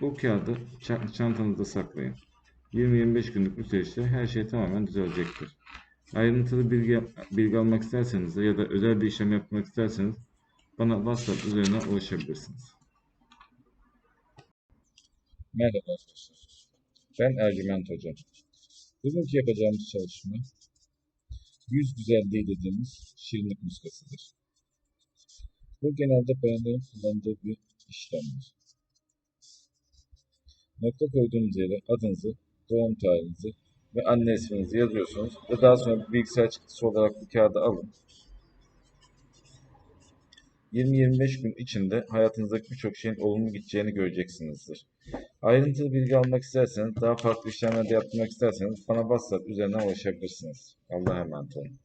bu kağıdı ça- çantanızda saklayın. 20-25 günlük bu süreçte her şey tamamen düzelecektir. Ayrıntılı bilgi, bilgi almak isterseniz ya da özel bir işlem yapmak isterseniz bana WhatsApp üzerinden ulaşabilirsiniz. Merhaba arkadaşlar. Ben Ercüment Hoca. Bugünkü yapacağımız çalışma yüz güzelliği dediğimiz şirinlik muskasıdır. Bu genelde bayanların kullandığı bir işlemdir. Nokta koyduğunuz yere adınızı, doğum tarihinizi ve anne isminizi yazıyorsunuz ve daha sonra bilgisayar çıktısı olarak bu kağıdı alın. 20-25 gün içinde hayatınızdaki birçok şeyin olumlu gideceğini göreceksinizdir. Ayrıntılı bilgi almak isterseniz, daha farklı işlemler de yaptırmak isterseniz bana WhatsApp üzerinden ulaşabilirsiniz. Allah'a emanet olun.